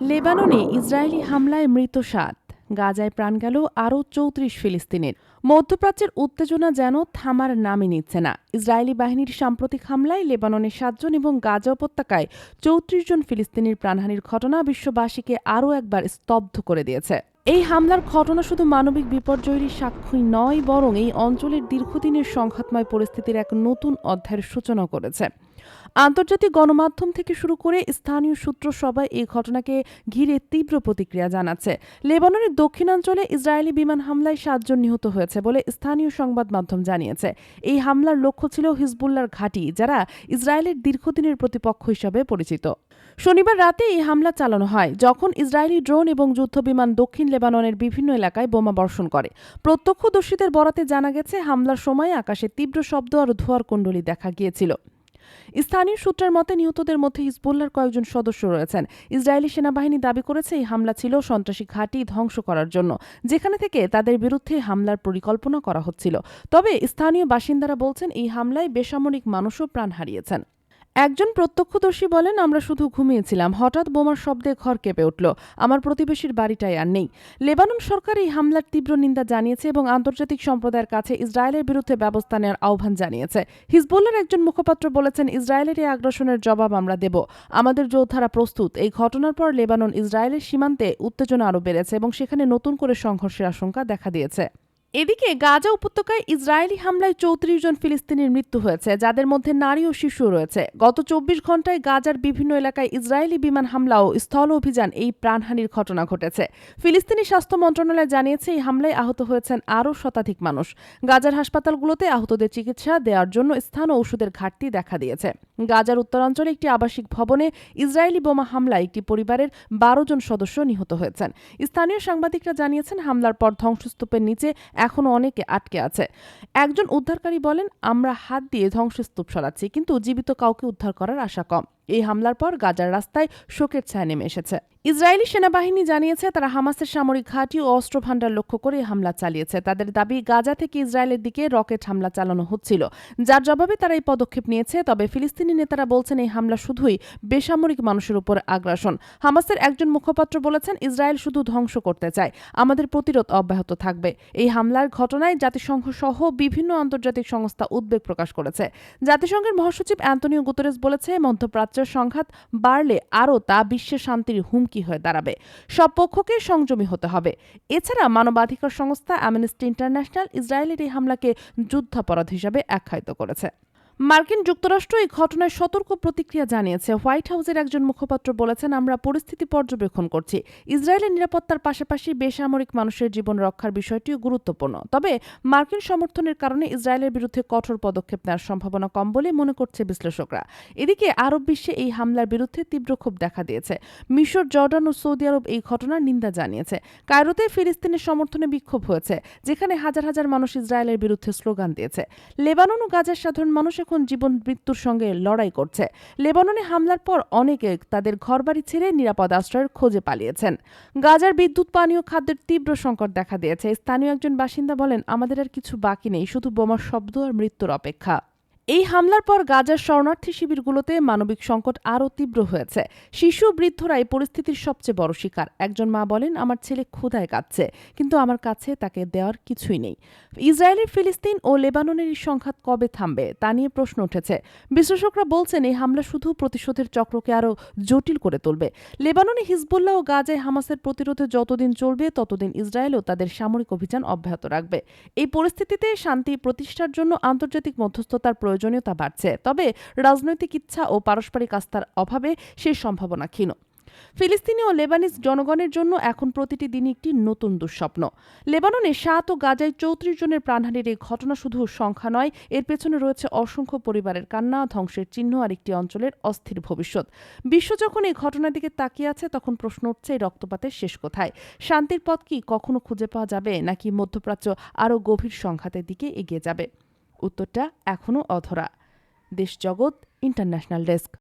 লেবাননে ইসরায়েলি হামলায় মৃত সাত। গাজায় প্রাণ গেল আরও চৌত্রিশ ফিলিস্তিনের। মধ্যপ্রাচ্যের উত্তেজনা যেন থামার নামই নিচ্ছে না। ইসরায়েলি বাহিনীর সাম্প্রতিক হামলায় লেবাননে সাতজন এবং গাজা উপত্যকায় চৌত্রিশ জন ফিলিস্তিনির প্রাণহানির ঘটনা বিশ্ববাসীকে আরও একবার স্তব্ধ করে দিয়েছে। এই হামলার ঘটনা শুধু মানবিক বিপর্যয়েরই সাক্ষী নয়, বরং এই অঞ্চলের দীর্ঘদিনের সংঘাতময় পরিস্থিতির এক নতুন অধ্যায়ের সূচনা করেছে। আন্তর্জাতিক গণমাধ্যম থেকে শুরু করে স্থানীয় সূত্র সবাই এই ঘটনাকে ঘিরে তীব্র প্রতিক্রিয়া জানাচ্ছে। লেবাননের দক্ষিণাঞ্চলে ইসরায়েলি বিমান হামলায় সাতজন নিহত হয়েছে বলে স্থানীয় সংবাদ মাধ্যম জানিয়েছে। এই হামলার লক্ষ্য ছিল হিজবুল্লার ঘাঁটি, যারা ইসরায়েলের দীর্ঘদিনের প্রতিপক্ষ হিসাবে পরিচিত। শনিবার রাতে এই হামলা চালানো হয়, যখন ইসরায়েলি ড্রোন এবং যুদ্ধবিমান দক্ষিণ লেবাননের বিভিন্ন এলাকায় বোমা বর্ষণ করে। প্রত্যক্ষদর্শীদের বরাতে জানা গেছে, হামলার সময় আকাশে তীব্র শব্দ আর ধোয়ার কুণ্ডলী দেখা গিয়েছিল। স্থানীয় সূত্রের মতে, নিহতদের মধ্যে হিজবুল্লার কয়েকজন সদস্য রয়েছেন। ইসরায়েলি সেনাবাহিনী দাবি করেছে, এই হামলা ছিল সন্ত্রাসী ঘাঁটি ধ্বংস করার জন্য, যেখানে থেকে তাদের বিরুদ্ধে হামলার পরিকল্পনা করা হচ্ছিল। তবে স্থানীয় বাসিন্দারা বলছেন, এই হামলায় বেসামরিক মানুষও প্রাণ হারিয়েছেন। একজন প্রত্যক্ষদর্শী বলেন, আমরা শুধু ঘুমিয়েছিলাম। হঠাৎ বোমার শব্দে ঘর কেঁপে উঠল। আমার প্রতিবেশীর বাড়িটাই আর নেই। লেবানন সরকার এই হামলার তীব্র নিন্দা জানিয়েছে এবং আন্তর্জাতিক সম্প্রদায়ের কাছে ইসরায়েলের বিরুদ্ধে ব্যবস্থা নেওয়ার আহ্বান জানিয়েছে। হিজবুল্লার একজন মুখপাত্র বলেছেন, ইসরায়েলের এই আগ্রাসনের জবাব আমরা দেব। আমাদের যোদ্ধারা প্রস্তুত। এই ঘটনার পর লেবানন ইসরায়েলের সীমান্তে উত্তেজনা আরও বেড়েছে এবং সেখানে নতুন করে সংঘর্ষের আশঙ্কা দেখা দিয়েছে। এদিকে গাজা উপত্যকায় ইসরায়েলি হামলায় চৌত্রিশ জন ফিলিস্তিনির মৃত্যু হয়েছে, যাদের মধ্যে নারী ও শিশু রয়েছে। গত চব্বিশ ঘন্টায় গাজার বিভিন্ন এলাকায় ইসরায়েলি বিমান হামলা ও স্থল অভিযান এই প্রাণহানির ঘটনা ঘটেছে। ফিলিস্তিনি স্বাস্থ্য মন্ত্রণালয় জানিয়েছে, এই হামলায় আহত হয়েছেন আরও শতাধিক মানুষ। গাজার হাসপাতালগুলোতে আহতদের চিকিৎসা দেওয়ার জন্য স্থান ও ওষুধের ঘাটতি দেখা দিয়েছে। গাজার উত্তরাঞ্চলে একটি আবাসিক ভবনে ইসরায়েলি বোমা হামলায় একটি পরিবারের বারো জন সদস্য নিহত হয়েছেন। স্থানীয় সাংবাদিকরা জানিয়েছেন, হামলার পর ধ্বংসস্তূপের নিচে এখনও অনেকে আটকে আছে। একজন উদ্ধারকারী বলেন, আমরা হাত দিয়ে ধ্বংসস্তূপ সরাচ্ছি, কিন্তু জীবিত কাউকে উদ্ধার করার আশা কম। এই হামলার পর গাজার রাস্তায় শোকের ছায়া নেমে এসেছে। ইসরায়েলি সেনাবাহিনী জানিয়েছে তারা হামাসের সামরিক ঘাঁটি ও অস্ত্র ভাণ্ডার লক্ষ্য করে হামলা চালিয়েছে। তাদের দাবি, গাজা থেকে ইসরায়েলের দিকে রকেট হামলা চালানো হচ্ছিল। যার জবাবে তারা এই পদক্ষেপ নিয়েছে, তবে ফিলিস্তিনি নেতারা বলছেন এই হামলা শুধুই বেসামরিক মানুষের উপর আগ্রাসন। হামাসের একজন মুখপাত্র বলেছেন, ইসরায়েল শুধু ধ্বংস করতে চায়, আমাদের প্রতিরোধ অব্যাহত থাকবে। এই হামলার ঘটনায় জাতিসংঘ সহ বিভিন্ন আন্তর্জাতিক সংস্থা উদ্বেগ প্রকাশ করেছে। জাতিসংঘের মহাসচিব অ্যান্তনিও গুতরেস বলেছে মধ্যপ্রাচ্যের সংঘাত বাড়লে আরও তা বিশ্বের শান্তির হুমকি হয়ে দাঁড়াবে। সব পক্ষকে সংযমী হতে হবে। এছাড়া মানবাধিকার সংস্থা অ্যামনেস্টি ইন্টারন্যাশনাল ইসরায়েলের এই হামলাকে যুদ্ধাপরাধ হিসাবে আখ্যায়িত করেছে। মার্কিন যুক্তরাষ্ট্র এই ঘটনায় সতর্ক প্রতিক্রিয়া জানিয়েছে। হোয়াইট হাউসের একজন মুখপাত্র বলেছেন, আমরা পরিস্থিতি পর্যবেক্ষণ করছি। ইসরায়েলের নিরাপত্তার পাশাপাশি বেসামরিক মানুষের জীবন রক্ষার বিষয়টিও গুরুত্বপূর্ণ। তবে মার্কিন সমর্থনের কারণে ইসরায়েলের বিরুদ্ধে কঠোর পদক্ষেপ নেওয়ার সম্ভাবনা কম বলে মনে করছে বিশ্লেষকরা। এদিকে আরব বিশ্বে এই হামলার বিরুদ্ধে তীব্র ক্ষোভ দেখা দিয়েছে। মিশর, জর্ডান ও সৌদি আরব এই ঘটনার নিন্দা জানিয়েছে। কায়রোতে ফিলিস্তিনের সমর্থনে বিক্ষোভ হয়েছে, যেখানে হাজার হাজার মানুষ ইসরায়েলের বিরুদ্ধে স্লোগান দিয়েছে। লেবানন ও গাজার সাধারণ মানুষ এখন জীবন মৃত্যুর সঙ্গে লড়াই করছে। লেবাননে হামলার পর অনেকে তাদের ঘরবাড়ি ছেড়ে নিরাপদ আশ্রয়ের খোঁজে পালিয়েছেন। গাজার বিদ্যুৎ পানীয় খাদ্যের তীব্র সংকট দেখা দিয়েছে। স্থানীয় একজন বাসিন্দা বলেন, আমাদের আর কিছু বাকি নেই, শুধু বোমার শব্দ আর মৃত্যুর অপেক্ষা। এই হামলার পর গাজার শরণার্থী শিবিরগুলোতে মানবিক সংকট আরও তীব্র হয়েছে। শিশু বৃদ্ধরা এই পরিস্থিতির সবচেয়ে বড় শিকার। একজন মা বলেন, আমার ছেলে ক্ষুধায় কাঁদছে, কিন্তু আমার কাছে তাকে দেওয়ার কিছুই নেই। ইসরায়েলের ফিলিস্তিন ও লেবাননের এই সংঘাত কবে থামবে, তা নিয়ে প্রশ্ন উঠেছে। বিশ্লেষকরা বলছেন, এই হামলা শুধু প্রতিশোধের চক্রকে আরও জটিল করে তুলবে। লেবাননে হিজবুল্লাহ ও গাজায় হামাসের প্রতিরোধে যতদিন চলবে, ততদিন ইসরায়েলও তাদের সামরিক অভিযান অব্যাহত রাখবে। এই পরিস্থিতিতে শান্তি প্রতিষ্ঠার জন্য আন্তর্জাতিক মধ্যস্থতার প্রয়োজন প্রয়োজনীয়তা বাড়ছে। তবে রাজনৈতিক ইচ্ছা ও পারস্পরিক আস্থার অভাবে সেই সম্ভাবনা ক্ষীণ। ফিলিস্তিনি ও লেবানিজ জনগণের জন্য এখন প্রতিটি দিনই একটি নতুন দুঃস্বপ্ন। লেবাননে সাত ও গাজায় চৌত্রিশ জনের প্রাণহানির এই ঘটনা শুধু সংখ্যা নয়, এর পেছনে রয়েছে অসংখ্য পরিবারের কান্না, ধ্বংসের চিহ্ন আর একটি অঞ্চলের অস্থির ভবিষ্যৎ। বিশ্ব যখন এই ঘটনার দিকে তাকিয়ে আছে, তখন প্রশ্ন উঠছে এই রক্তপাতের শেষ কোথায়? শান্তির পথ কি কখনো খুঁজে পাওয়া যাবে, নাকি মধ্যপ্রাচ্য আরও গভীর সংঘাতের দিকে এগিয়ে যাবে? উত্তরটা এখনও অধরা। দেশ জগৎ ইন্টারন্যাশনাল ডেস্ক।